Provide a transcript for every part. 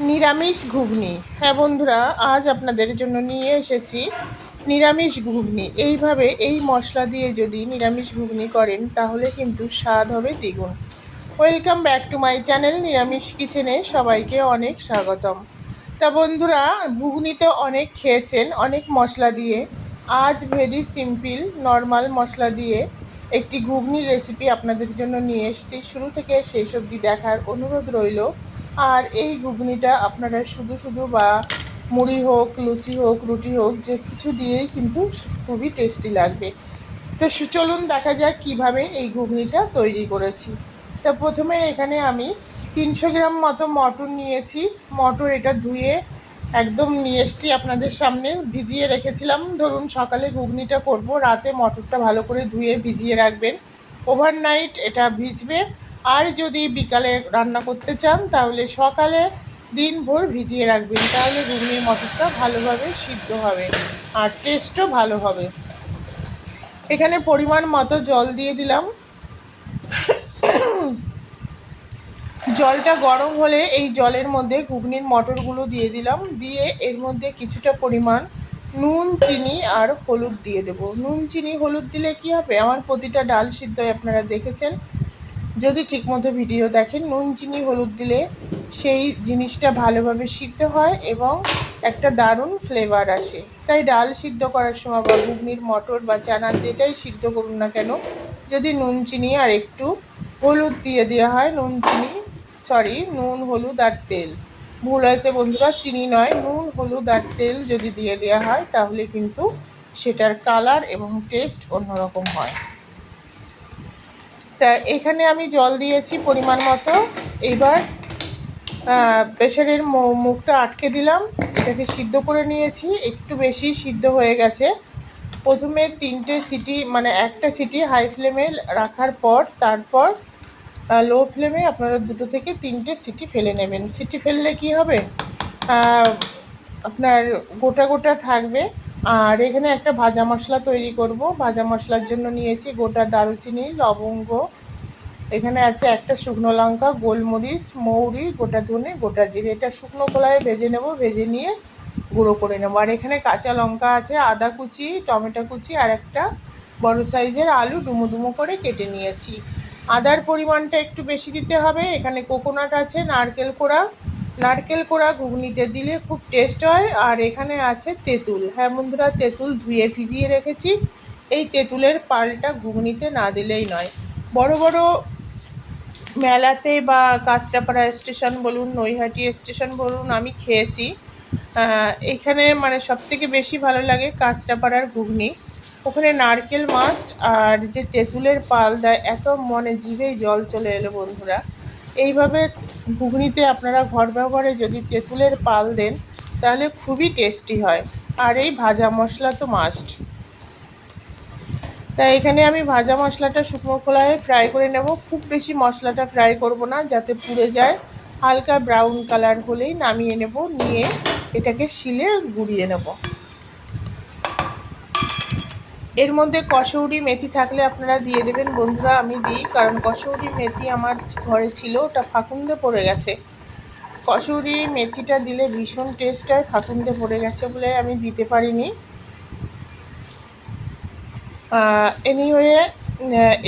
নিরামিষ ঘুগনি। হ্যাঁ বন্ধুরা, আজ আপনাদের জন্য নিয়ে এসেছি নিরামিষ ঘুগনি। এইভাবে এই মশলা দিয়ে যদি নিরামিষ ঘুগনি করেন, তাহলে কিন্তু স্বাদ হবে দ্বিগুণ। Welcome back to my channel নিরামিষ কিচেনে সবাইকে অনেক স্বাগতম। তা বন্ধুরা, ঘুগনি তো অনেক খেয়েছেন, অনেক মশলা দিয়ে। আজ ভেরি সিম্পল নর্মাল মশলা দিয়ে একটি ঘুগনির রেসিপি আপনাদের জন্য নিয়ে এসেছি। শুরু থেকে শেষ অবধি দেখার অনুরোধ রইল। আর এই ঘুগনিটা আপনারা শুধু শুধু বা মুড়ি হোক, লুচি হোক, রুটি হোক, যে কিছু দিয়েই কিন্তু খুবই টেস্টি লাগবে। তো সু- চলুন দেখা যাক কীভাবে এই ঘুগনিটা তৈরি করেছি। তা প্রথমে এখানে আমি তিনশো গ্রাম মতো মটর নিয়েছি। মটর এটা ধুয়ে একদম নিয়ে এসেছি আপনাদের সামনে। ভিজিয়ে রেখেছিলাম। ধরুন সকালে ঘুগনিটা করব, রাতে মটরটা ভালো করে ধুয়ে ভিজিয়ে রাখবেন। ওভারনাইট এটা ভিজবে। আর যদি বিকালে রান্না করতে চান, তাহলে সকালে দিনভর ভিজিয়ে রাখবেন। তাহলে ঘুগনির মটরটা ভালোভাবে সিদ্ধ হবে আর টেস্টও ভালো হবে। এখানে পরিমাণ মতো জল দিয়ে দিলাম। জলটা গরম হলে এই জলের মধ্যে ঘুগনির মটরগুলো দিয়ে দিলাম। দিয়ে এর মধ্যে কিছুটা পরিমাণ নুন, চিনি আর হলুদ দিয়ে দেবো। নুন, চিনি, হলুদ দিলে কি হবে? আমার প্রতিটা ডাল সিদ্ধই আপনারা দেখেছেন। যদি ঠিকমতো ভিডিও দেখেন, নুন, চিনি, হলুদ দিলে সেই জিনিসটা ভালোভাবে সিদ্ধ হয় এবং একটা দারুণ ফ্লেভার আসে। তাই ডাল সিদ্ধ করার সময় বা ঘুগনির মটর বা চানা যেটাই সিদ্ধ করুন না কেন, যদি নুন, চিনি আর একটু হলুদ দিয়ে দেওয়া হয়, নুন, চিনি সরি নুন, হলুদ আর তেল। ভুল হয়েছে বন্ধুরা, চিনি নয়, নুন, হলুদ আর তেল যদি দিয়ে দেওয়া হয়, তাহলে কিন্তু সেটার কালার এবং টেস্ট অন্যরকম হয়। তা এখানে আমি জল দিয়েছি পরিমাণ মতো। এইবার প্রেশারের মুখটা আটকে দিলাম। এটাকে সিদ্ধ করে নিয়েছি। একটু বেশি সিদ্ধ হয়ে গেছে। প্রথমে তিনটে সিটি মানে একটা সিটি হাই ফ্লেমে রাখার পর, তারপর লো ফ্লেমে আপনারা দুটো থেকে তিনটে সিটি ফেলে নেবেন। সিটি ফেললে কি হবে? আপনার গোটা গোটা থাকবে। আর এখানে একটা ভাজা মশলা তৈরি করব। ভাজা মশলার জন্য নিয়েছি গোটা দারুচিনি, লবঙ্গ। এখানে আছে একটা শুকনো লঙ্কা, গোলমরিচ, মৌরি, গোটা ধনে, গোটা জিরে। এটা শুকনো কলায় ভেজে নেব, ভেজে নিয়ে গুঁড়ো করে নেব। আর এখানে কাঁচা লঙ্কা আছে, আদা কুচি, টমেটো কুচি আর একটা বড় সাইজের আলু ডুমো ডুমো করে কেটে নিয়েছি। আদার পরিমাণটা একটু বেশি দিতে হবে। এখানে কোকোনাট আছে, নারকেল কোড়া নারকেল কোড়া ঘুগনিতে দিলে খুব টেস্ট হয়, আর এখানে আছে তেঁতুল। হ্যাঁ বন্ধুরা, তেঁতুল ধুয়ে ভিজিয়ে রেখেছি। এই তেঁতুলের পালটা ঘুগনিতে না দিলেই নয়। বড় বড় মেলাতে বা কাঁচরাপাড়া স্টেশন বলুন, নৈহাটি স্টেশন বলুন আমি খেয়েছি। এখানে মানে সব থেকে বেশি ভালো লাগে কাঁচরাপাড়ার ঘুগনি। ওখানে নারকেল মাস্ট আর যে তেঁতুলের পাল দেয় এত মনে জিভেই জল চলে এলো বন্ধুরা। এইভাবে ঘুগনিতে আপনারা ঘর ব্যবহারে যদি তেঁতুলের পাল দেন, তাহলে খুবই টেস্টি হয়। আর এই ভাজা মশলা তো মাস্ট তাই এখানে আমি ভাজা মশলাটা শুকনো খোলায় ফ্রাই করে নেব। খুব বেশি মশলাটা ফ্রাই করব না, যাতে পুড়ে যায়। হালকা ব্রাউন কালার হলেই নামিয়ে নেব, নিয়ে এটাকে শিলে গুঁড়িয়ে নেব। এর মধ্যে কসৌরি মেথি থাকলে আপনারা দিয়ে দেবেন। বন্ধুরা, আমি দিই, কারণ কসৌরি মেথি আমার ঘরে ছিল, ওটা ফাকুন্দে পড়ে গেছে। কসৌরি মেথিটা দিলে ভীষণ টেস্ট হয়, ফাকুন্দে পড়ে গেছে বলে আমি দিতে পারিনি। এনিওয়ে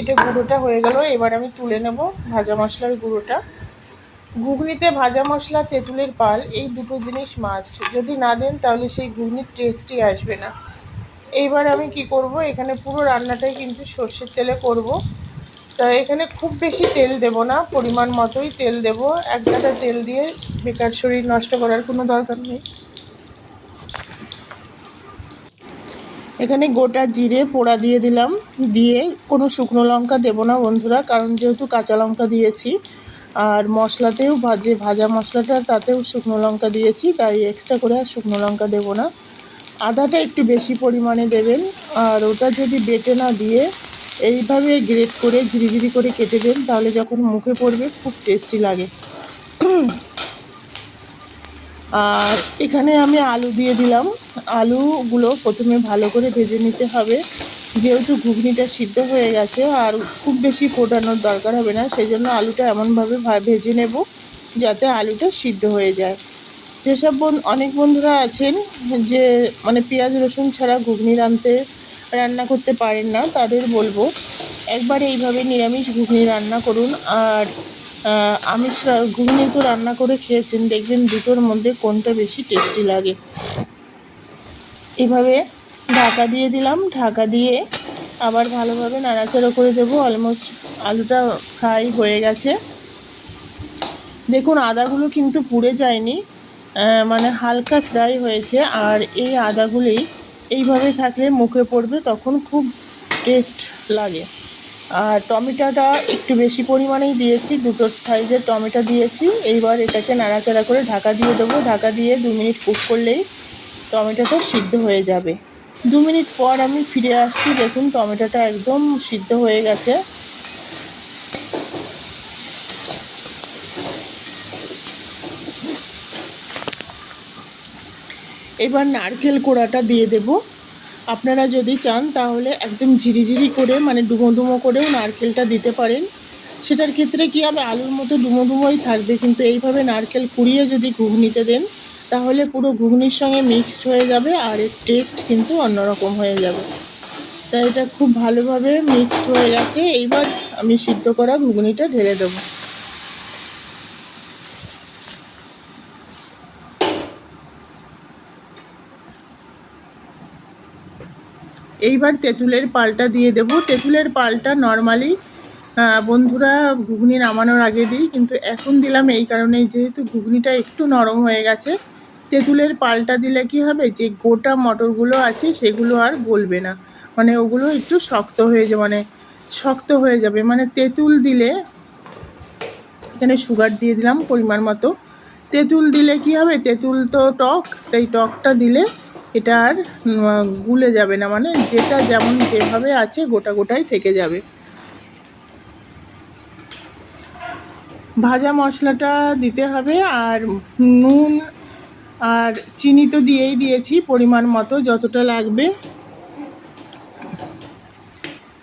এটা গুঁড়োটা হয়ে গেল, এবার আমি তুলে নেব ভাজা মশলার গুঁড়োটা। ঘুগনিতে ভাজা মশলা, তেঁতুলের পাল, এই দুটো জিনিস মাস্ট যদি না দেন, তাহলে সেই ঘুগনির টেস্টই আসবে না। এইবার আমি কি করব? এখানে পুরো রান্নাটাই কিন্তু সর্ষের তেলে করব। তা এখানে খুব বেশি তেল দেব না, পরিমাণ মতোই তেল দেব। এক গাদা তেল দিয়ে বেকার শরীর নষ্ট করার কোনো দরকার নেই। এখানে গোটা জিরে পোড়া দিয়ে দিলাম। দিয়ে কোনো শুকনো লঙ্কা দেবো না বন্ধুরা, কারণ যেহেতু কাঁচা লঙ্কা দিয়েছি, আর মশলাতেও ভাজে, ভাজা মশলাটা, তাতেও শুকনো লঙ্কা দিয়েছি, তাই এক্সট্রা করে আর শুকনো লঙ্কা দেবো না। আদাটা একটু বেশি পরিমাণে দেবেন, আর ওটা যদি বেটে না দিয়ে এইভাবে গ্রেট করে ঝিরিঝিরি করে কেটে দেন, তাহলে যখন মুখে পড়বে খুব টেস্টি লাগে। আর এখানে আমি আলু দিয়ে দিলাম। আলুগুলো প্রথমে ভালো করে ভেজে নিতে হবে। যেহেতু ঘুগনিটা সিদ্ধ হয়ে গেছে, আর খুব বেশি ফোটানোর দরকার হবে না সেই জন্য আলুটা এমনভাবে ভেজে নেব, যাতে আলুটা সিদ্ধ হয়ে যায়। যেসব বন অনেক বন্ধুরা আছেন যে মানে পেঁয়াজ, রসুন ছাড়া ঘুগনি রাঁধতে, রান্না করতে পারেন না, তাদের বলব, একবার এইভাবে নিরামিষ ঘুগনি রান্না করুন। আর আমিষ ঘুগনি তো রান্না করে খেয়েছেন, দেখবেন দুটোর মধ্যে কোনটা বেশি টেস্টি লাগে। এভাবে ঢাকা দিয়ে দিলাম, ঢাকা দিয়ে আবার ভালোভাবে নাড়াচাড়া করে দেবো অলমোস্ট আলুটা ফ্রাই হয়ে গেছে। দেখুন, আদাগুলো কিন্তু পুড়ে যায়নি। মানে হালকা ফ্রাই হয়েছে আর এই আদাগুলি এইভাবে থাকলে মুখে পড়বে, তখন খুব টেস্ট লাগে। আর টমেটোটা একটু বেশি পরিমাণেই দিয়েছি, দুটো সাইজের টমেটো দিয়েছি। এইবার এটাকে নাড়াচাড়া করে ঢাকা দিয়ে দেবো। ঢাকা দিয়ে দু মিনিট কুক করলেই টমেটোটা সিদ্ধ হয়ে যাবে। দু মিনিট পর আমি ফিরে আসছি। দেখুন, টমেটোটা একদম সিদ্ধ হয়ে গেছে। এবার নারকেল কোড়াটা দিয়ে দেব। আপনারা যদি চান তাহলে একদম ঝিরিঝিরি করে মানে ডুমো ডুমো করেও নারকেলটা দিতে পারেন। সেটার ক্ষেত্রে কী হবে, আলুর মতো ডুমো ডুমোই থাকবে। কিন্তু এইভাবে নারকেল কুড়িয়ে যদি ঘুগনিতে দেন, তাহলে পুরো ঘুগনির সঙ্গে মিক্সড হয়ে যাবে আর এর টেস্ট কিন্তু অন্যরকম হয়ে যাবে। তাই এটা খুব ভালোভাবে মিক্সড হয়ে গেছে। এইবার আমি সিদ্ধ করা ঘুগনিটা ঢেলে দেবো। এইবার তেঁতুলের পালটা দিয়ে দেবো। তেঁতুলের পালটা নর্মালি বন্ধুরা ঘুগনি নামানোর আগে দিই, কিন্তু এখন দিলাম এই কারণেই যেহেতু ঘুগনিটা একটু নরম হয়ে গেছে। তেঁতুলের পালটা দিলে কি হবে? যে গোটা মটরগুলো আছে সেগুলো আর গলবে না। মানে ওগুলো একটু শক্ত হয়ে যাবে মানে শক্ত হয়ে যাবে। মানে তেঁতুল দিলে, এখানে সুগার দিয়ে দিলাম পরিমাণ মতো। তেঁতুল দিলে কি হবে? তেঁতুল তো টক, তাই টকটা দিলে এটা আর গুলে যাবে না। মানে যেটা যেমন যেভাবে আছে, গোটা গোটাই থেকে যাবে। ভাজা মশলাটা দিতে হবে, আর নুন আর চিনি তো দিয়েই দিয়েছি পরিমাণ মতো, যতটা লাগবে।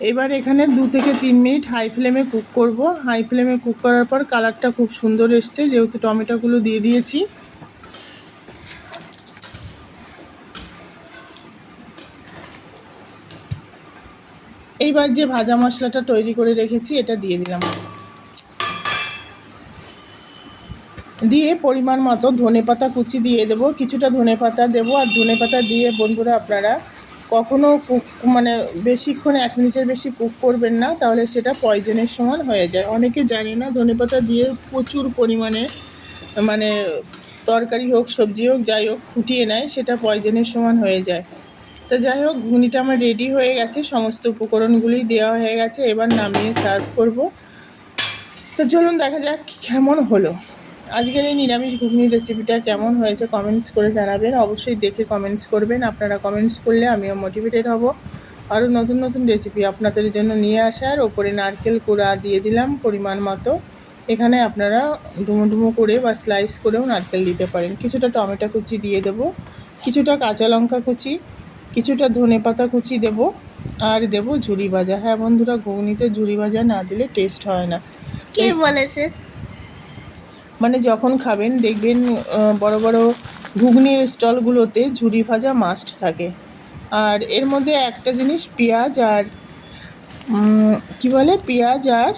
এবার এখানে দু থেকে তিন মিনিট হাই ফ্লেমে কুক করব। হাই ফ্লেমে কুক করার পর কালারটা খুব সুন্দর এসছে, যেহেতু টমেটোগুলো দিয়ে দিয়েছি। এইবার যে ভাজা মশলাটা তৈরি করে রেখেছি, এটা দিয়ে দিলাম। দিয়ে পরিমাণ মতো ধনে পাতা কুচি দিয়ে দেবো। কিছুটা ধনে পাতা দেবো আর ধনে পাতা দিয়ে বন্ধুরা আপনারা কখনো কুক মানে বেশিক্ষণ এক মিনিটের বেশি কুক করবেন না, তাহলে সেটা পয়জনের সমান হয়ে যায়। অনেকে জানে না, ধনে পাতা দিয়ে প্রচুর পরিমাণে মানে তরকারি হোক, সবজি হোক, যাই হোক, ফুটিয়ে নেয়, সেটা পয়জনের সমান হয়ে যায়। তো যাই হোক, ঘুগনিটা আমার রেডি হয়ে গেছে। সমস্ত উপকরণগুলোই দেওয়া হয়ে গেছে। এবার নামিয়ে সার্ভ করব। তো চলুন দেখা যাক কেমন হলো। আজকের এই নিরামিষ ঘুগনির রেসিপিটা কেমন হয়েছে কমেন্টস করে জানাবেন। অবশ্যই দেখে কমেন্টস করবেন। আপনারা কমেন্টস করলে আমিও মোটিভেটেড হব। আরও নতুন নতুন রেসিপি আপনাদের জন্য নিয়ে আসার। ওপরে নারকেল কোড়া দিয়ে দিলাম পরিমাণ মতো। এখানে আপনারা ডুমো ডুমো করে বা স্লাইস করেও নারকেল দিতে পারেন। কিছুটা টমেটো কুচি দিয়ে দেবো। কিছুটা কাঁচা লঙ্কা কুচি। কিছুটা ধনে পাতা কুচি দেবো আর দেবো ঝুরি ভাজা। হ্যাঁ বন্ধুরা ঘুগনিতে ঝুরি ভাজা না দিলে টেস্ট হয় না। কে বলেছে? মানে যখন খাবেন দেখবেন বড় বড় ঘুগনির স্টলগুলোতে ঝুরি ভাজা মাস্ট থাকে। আর এর মধ্যে একটা জিনিস পেঁয়াজ আর কি বলে? পেঁয়াজ আর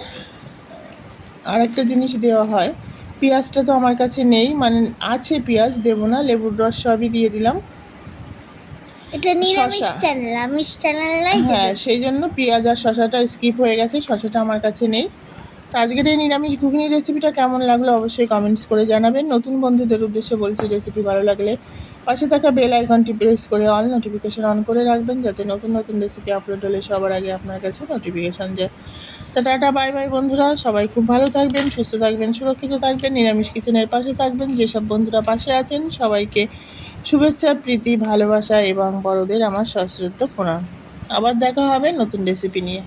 আর একটা জিনিস দেওয়া হয়। পেঁয়াজটা তো আমার কাছে নেই মানে আছে পেঁয়াজ দেবো না লেবুর রস সবই দিয়ে দিলাম। এটা নিরামিষ। চ্যানেল আমিষ চ্যানেল নাই হ্যাঁ সেই জন্য পেঁয়াজ আর শশাটা স্কিপ হয়ে গেছে শশাটা আমার কাছে নেই। তো আজকের এই নিরামিষ ঘুগনি রেসিপিটা কেমন লাগল অবশ্যই কমেন্টস করে জানাবেন। নতুন বন্ধুদের উদ্দেশ্যে বলছি রেসিপি ভালো লাগলে পাশে থাকা বেল আইকনটি প্রেস করে অল নোটিফিকেশন অন করে রাখবেন যাতে নতুন নতুন রেসিপি আপলোড হলে সবার আগে আপনার কাছে নোটিফিকেশন যায়। তো টাটা বাই বাই বন্ধুরা। সবাই খুব ভালো থাকবেন সুস্থ থাকবেন সুরক্ষিত থাকবেন নিরামিষ কিচেনের পাশে থাকবেন। যেসব বন্ধুরা পাশে আছেন সবাইকে শুভেচ্ছা প্রীতি ভালোবাসা এবং বড়দের আমার সশ্রদ্ধ প্রণাম। আবার দেখা হবে নতুন রেসিপি নিয়ে।